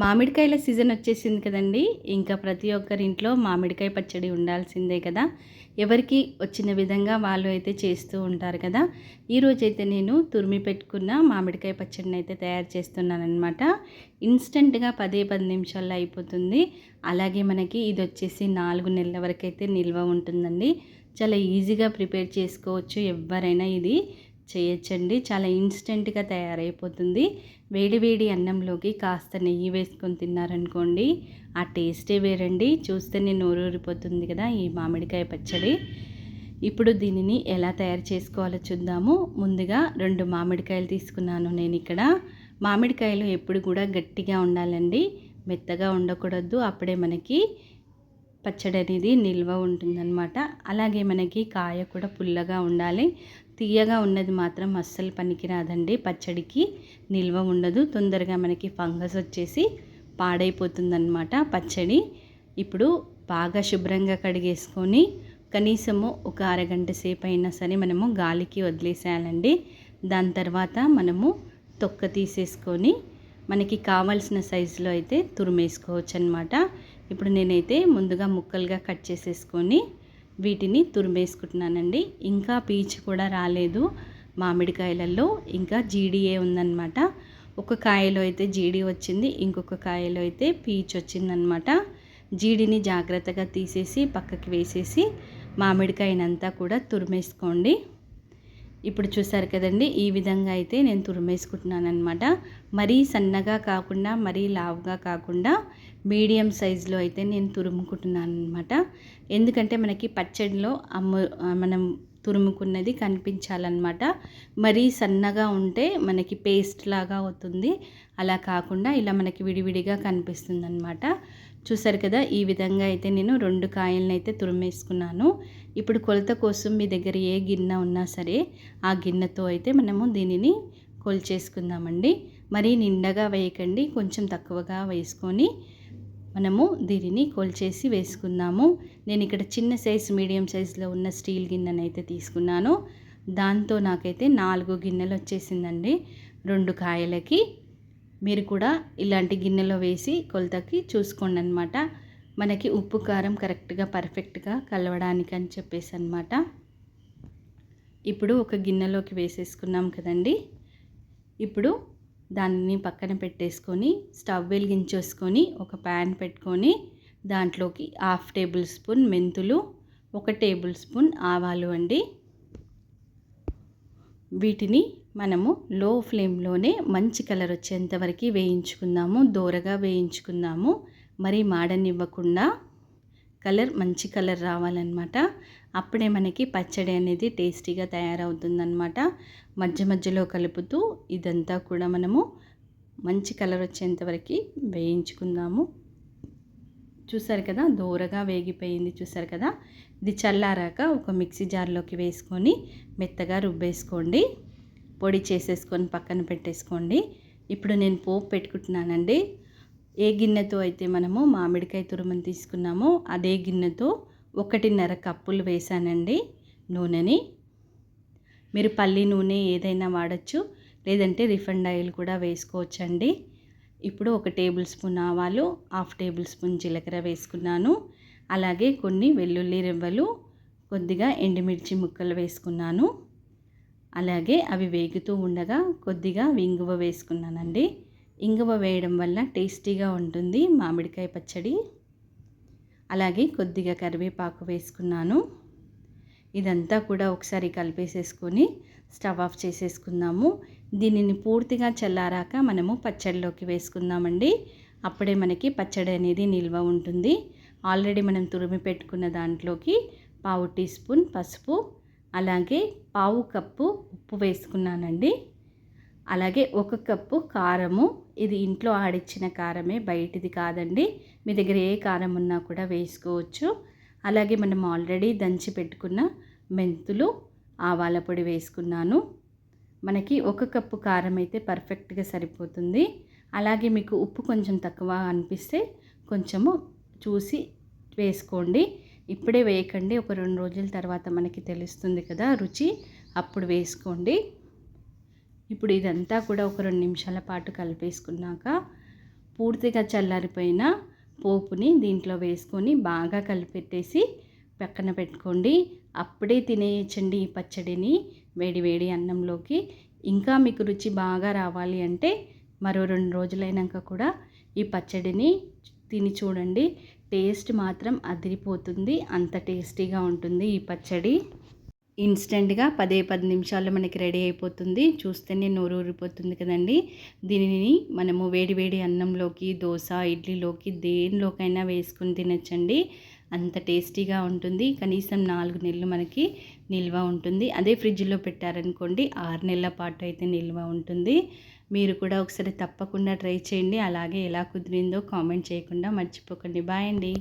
మామిడికాయల season వచ్చేసింది కదండి. ఇంకా ప్రతి ఒక్కరి ఇంట్లో మామిడికాయ పచ్చడి ఉండాల్సిందే కదా. ఎవరికి వచ్చిన విధంగా వాళ్ళు అయితే చేస్తూ ఉంటారు కదా. ఈరోజైతే నేను తురిమి పెట్టుకున్న మామిడికాయ పచ్చడిని అయితే తయారు చేస్తున్నానమాట ఇన్స్టెంట్గా పదే పది నిమిషాల్లో అయిపోతుంది. అలాగే మనకి ఇది వచ్చేసి నాలుగు నెలల వరకు అయితే నిల్వ ఉంటుందండి. చాలా ఈజీగా ప్రిపేర్ చేసుకోవచ్చు ఎవరైనా ఇది. చేయొచ్చండి. చాలా ఇన్స్టెంట్గా తయారైపోతుంది. వేడివేడి అన్నంలోకి కాస్త నెయ్యి వేసుకొని తిన్నారనుకోండి ఆ టేస్టే వేరండి. చూస్తేనే నోరూరిపోతుంది కదా ఈ మామిడికాయ పచ్చడి. ఇప్పుడు దీనిని ఎలా తయారు చేసుకోవాలో చూద్దాము. ముందుగా రెండు మామిడికాయలు తీసుకున్నాను నేను ఇక్కడ. మామిడికాయలు ఎప్పుడు కూడా గట్టిగా ఉండాలండి. మెత్తగా ఉండకూడదు. అప్పుడే మనకి పచ్చడి అనేది నిల్వ ఉంటుందన్నమాట. అలాగే మనకి కాయ కూడా పుల్లగా ఉండాలి. తీయగా ఉన్నది మాత్రం అస్సలు పనికిరాదండి. పచ్చడికి నిల్వ ఉండదు. తొందరగా మనకి ఫంగస్ వచ్చేసి పాడైపోతుందన్నమాట పచ్చడి. ఇప్పుడు బాగా శుభ్రంగా కడిగేసుకొని కనీసము ఒక అరగంట సేపు అయినా సరే మనము గాలికి వదిలేసేయాలండి. దాని తర్వాత మనము తొక్క తీసేసుకొని మనకి కావాల్సిన సైజులో అయితే తురిమేసుకోవచ్చు అనమాట ఇప్పుడు నేనైతే ముందుగా ముక్కలుగా కట్ చేసేసుకొని వీటిని తురిమేసుకుంటున్నానండి. ఇంకా పీచు కూడా రాలేదు మామిడికాయలలో. ఇంకా జీడియే ఉందన్నమాట. ఒక కాయలో అయితే జీడి వచ్చింది ఇంకొక కాయలో అయితే పీచు వచ్చిందనమాట జీడిని జాగ్రత్తగా తీసేసి పక్కకి వేసేసి మామిడికాయనంతా కూడా తురిమేసుకోండి. ఇప్పుడు చూసారు కదండి ఈ విధంగా అయితే నేను తురిమేసుకుంటున్నాను అనమాట మరీ సన్నగా కాకుండా మరీ లావుగా కాకుండా మీడియం సైజులో అయితే నేను తురుముకుంటున్నాను అనమాట ఎందుకంటే మనకి పచ్చడిలో అమ్ము మనం తురుముకున్నది కనిపించాలన్నమాట. మరీ సన్నగా ఉంటే మనకి పేస్ట్ లాగా అవుతుంది. అలా కాకుండా ఇలా మనకి విడివిడిగా కనిపిస్తుంది అనమాట చూసారు కదా ఈ విధంగా అయితే నేను రెండు కాయలను అయితే తురిమేసుకున్నాను. ఇప్పుడు కొలత కోసం మీ దగ్గర ఏ గిన్నె ఉన్నా సరే ఆ గిన్నెతో అయితే మనము దీనిని కొలిచేసుకుందామండి. మరీ నిండగా వేయకండి కొంచెం తక్కువగా వేసుకొని మనము దీనిని కొల్చేసి వేసుకుందాము. నేను ఇక్కడ చిన్న సైజ్ మీడియం సైజులో ఉన్న స్టీల్ గిన్నెనైతే తీసుకున్నాను. దాంతో నాకైతే నాలుగు గిన్నెలు వచ్చేసిందండి రెండు కాయలకి. మీరు కూడా ఇలాంటి గిన్నెలో వేసి కొలతకి చూసుకోండి అనమాట మనకి ఉప్పు కారం కరెక్ట్గా పర్ఫెక్ట్గా కలవడానికి అని చెప్పేసి అనమాట ఇప్పుడు ఒక గిన్నెలోకి వేసేసుకున్నాం కదండి. ఇప్పుడు దానిని పక్కన పెట్టేసుకొని స్టవ్ వెలిగించేసుకొని ఒక ప్యాన్ పెట్టుకొని దాంట్లోకి హాఫ్ టేబుల్ స్పూన్ మెంతులు ఒక టేబుల్ స్పూన్ ఆవాలు అండి. వీటిని మనము లో ఫ్లేమ్లోనే మంచి కలర్ వచ్చేంత వరకు వేయించుకుందాము దూరగా వేయించుకుందాము. మరి మాడనివ్వకుండా కలర్ మంచి కలర్ రావాలన్నమాట. అప్పుడే మనకి పచ్చడి అనేది టేస్టీగా తయారవుతుందన్నమాట. మధ్య మధ్యలో కలుపుతూ ఇదంతా కూడా మనము మంచి కలర్ వచ్చేంతవరకు వేయించుకుందాము. చూసారు కదా దూరగా వేగిపోయింది చూసారు కదా. ఇది చల్లారాక ఒక మిక్సీ జార్లోకి వేసుకొని మెత్తగా రుబ్బేసుకోండి. పొడి చేసేసుకొని పక్కన పెట్టేసుకోండి. ఇప్పుడు నేను పోపు పెట్టుకుంటున్నానండి. ఏ గిన్నెతో అయితే మనము మామిడికాయ తురుమును తీసుకున్నామో అదే గిన్నెతో ఒకటిన్నర కప్పులు వేసానండి నూనెని. మీరు పల్లి నూనె ఏదైనా వాడచ్చు లేదంటే రిఫండ్ ఆయిల్ కూడా వేసుకోవచ్చండి. ఇప్పుడు ఒక టేబుల్ స్పూన్ ఆవాలు హాఫ్ టేబుల్ స్పూన్ జీలకర్ర వేసుకున్నాను. అలాగే కొన్ని వెల్లుల్లి రెవ్వలు కొద్దిగా ఎండుమిర్చి ముక్కలు వేసుకున్నాను. అలాగే అవి వేగుతూ ఉండగా కొద్దిగా వింగువ వేసుకున్నానండి. ఇంగువ వేయడం వల్ల టేస్టీగా ఉంటుంది మామిడికాయ పచ్చడి. అలాగే కొద్దిగా కరివేపాకు వేసుకున్నాను. ఇదంతా కూడా ఒకసారి కలిపేసేసుకొని స్టవ్ ఆఫ్ చేసేసుకుందాము. దీనిని పూర్తిగా చల్లారాక మనము పచ్చడిలోకి వేసుకుందామండి. అప్పుడే మనకి పచ్చడి అనేది నిల్వ ఉంటుంది. ఆల్రెడీ మనం తురిమి పెట్టుకున్న దాంట్లోకి పావు టీ స్పూన్ పసుపు అలాగే పావు కప్పు ఉప్పు వేసుకున్నానండి. అలాగే ఒక కప్పు కారము. ఇది ఇంట్లో ఆడిచ్చిన కారమే బయటిది కాదండి. మీ దగ్గర ఏ కారం ఉన్నా కూడా వేసుకోవచ్చు. అలాగే మనం ఆల్రెడీ దంచి పెట్టుకున్న మెంతులు ఆవాల పొడి వేసుకున్నాను. మనకి ఒక కప్పు కారం అయితే పర్ఫెక్ట్గా సరిపోతుంది. అలాగే మీకు ఉప్పు కొంచెం తక్కువ అనిపిస్తే కొంచెము చూసి వేసుకోండి. ఇప్పుడే వేయకండి. ఒక రెండు రోజుల తర్వాత మనకి తెలుస్తుంది కదా రుచి. అప్పుడు వేసుకోండి. ఇప్పుడు ఇదంతా కూడా ఒక రెండు నిమిషాల పాటు కలిపేసుకున్నాక పూర్తిగా చల్లారిపోయిన పోపుని దీంట్లో వేసుకొని బాగా కలిపెట్టేసి పక్కన పెట్టుకోండి. అప్పుడే తినేయచ్చండి ఈ పచ్చడిని. వేడి వేడి అన్నంలోకి. ఇంకా మీకు రుచి బాగా రావాలి అంటే మరో రెండు రోజులైనాక కూడా ఈ పచ్చడిని తిని చూడండి. టేస్ట్ మాత్రం అదిరిపోతుంది. అంత టేస్టీగా ఉంటుంది ఈ పచ్చడి. ఇన్స్టెంట్గా పదే పది నిమిషాల్లో మనకి రెడీ అయిపోతుంది. చూస్తేనే నోరు ఊరిపోతుంది కదండి. దీనిని మనము వేడి వేడి అన్నంలోకి దోశ ఇడ్లీలోకి దేనిలోకైనా వేసుకుని తినచ్చండి. అంత టేస్టీగా ఉంటుంది. కనీసం నాలుగు నెలలు మనకి నిల్వ ఉంటుంది. అదే ఫ్రిడ్జ్లో పెట్టారనుకోండి ఆరు నెలల పాటు అయితే నిల్వ ఉంటుంది. మీరు కూడా ఒకసారి తప్పకుండా ట్రై చేయండి. అలాగే ఎలా కుదిరిందో కామెంట్ చేయకుండా మర్చిపోకండి. బాయ్ అండి.